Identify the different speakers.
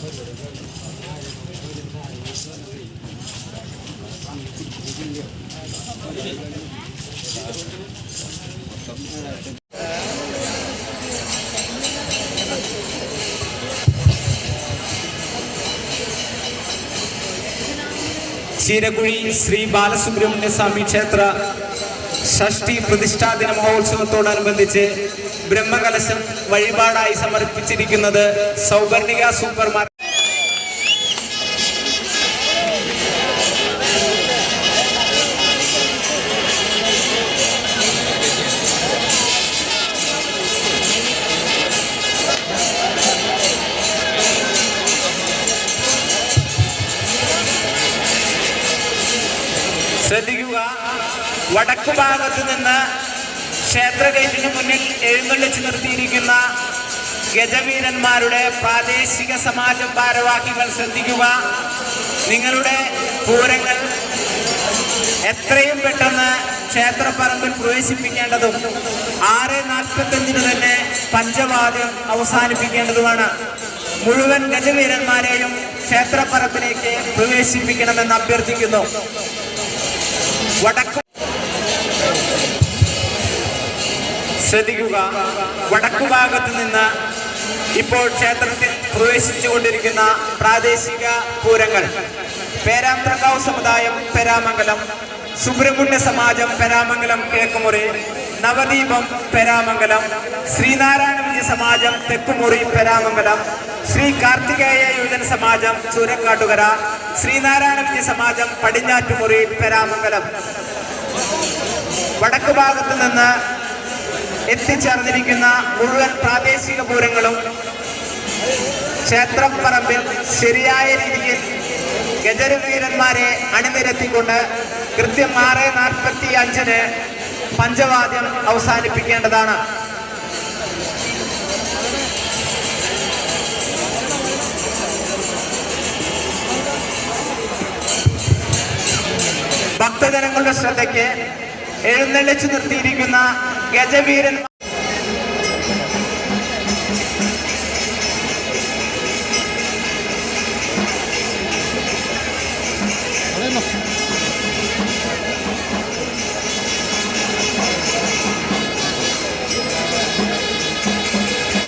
Speaker 1: Gracias. Cheerakuzhi Shri Balasubrahmanya സ്വാമി ക്ഷേത്ര ഷഷ്ടി പ്രതിഷ്ഠാദിന മഹോത്സവത്തോടനുബന്ധിച്ച് ബ്രഹ്മകലശം വഴിപാടായി സമർപ്പിച്ചിരിക്കുന്നത് Sauvarnika super market ശ്രദ്ധിക്കുക. വടക്കു ഭാഗത്ത് നിന്ന് ക്ഷേത്ര ഗേറ്റിന് മുന്നിൽ എഴുന്നള്ളിച്ച് നിർത്തിയിരിക്കുന്ന ഗജവീരന്മാരുടെ പ്രാദേശിക സമാജം ഭാരവാഹികൾ ശ്രദ്ധിക്കുക. നിങ്ങളുടെ പൂരങ്ങൾ എത്രയും പെട്ടെന്ന് ക്ഷേത്രപ്പറമ്പിൽ പ്രവേശിപ്പിക്കേണ്ടതും ആറ് നാൽപ്പത്തഞ്ചിന് തന്നെ പഞ്ചവാദ്യം അവസാനിപ്പിക്കേണ്ടതുമാണ്. മുഴുവൻ ഗജവീരന്മാരെയും ക്ഷേത്രപ്പറമ്പിലേക്ക് പ്രവേശിപ്പിക്കണമെന്ന് അഭ്യർത്ഥിക്കുന്നു. ശ്രദ്ധിക്കുക. വടക്കു ഭാഗത്ത് നിന്ന് ഇപ്പോൾ ക്ഷേത്രത്തിൽ പ്രവേശിച്ചു കൊണ്ടിരിക്കുന്ന പ്രാദേശിക പൂരങ്ങൾ. പേരാമ്പ്രക്കാവ് സമുദായം പേരാമംഗലം സുബ്രഹ്മണ്യ സമാജം പെരാമംഗലം കിഴക്കുമുറി നവദീപം പെരാമംഗലം ശ്രീനാരായണ വിജയ സമാജം തെക്കുമുറി പെരാമംഗലം ശ്രീ കാർത്തികേയ യുവജന സമാജം ചൂരക്കാട്ടുകര ശ്രീനാരായണ വിജയ സമാജം പടിഞ്ഞാറ്റുമുറി പെരാമംഗലം. വടക്കു ഭാഗത്തു നിന്ന് എത്തിച്ചേർന്നിരിക്കുന്ന മുഴുവൻ പ്രാദേശിക പൂരങ്ങളും ക്ഷേത്രപ്പറമ്പിൽ ശരിയായ രീതിയിൽ ഗജരവീരന്മാരെ അണിനിരത്തിക്കൊണ്ട് കൃത്യം ആറ് നാൽപ്പത്തി അഞ്ചിന് പഞ്ചവാദ്യം അവസാനിപ്പിക്കേണ്ടതാണ്. ഭക്തജനങ്ങളുടെ ശ്രദ്ധയ്ക്ക് എഴുന്നള്ളിച്ചു നിർത്തിയിരിക്കുന്ന ഗജവീരൻ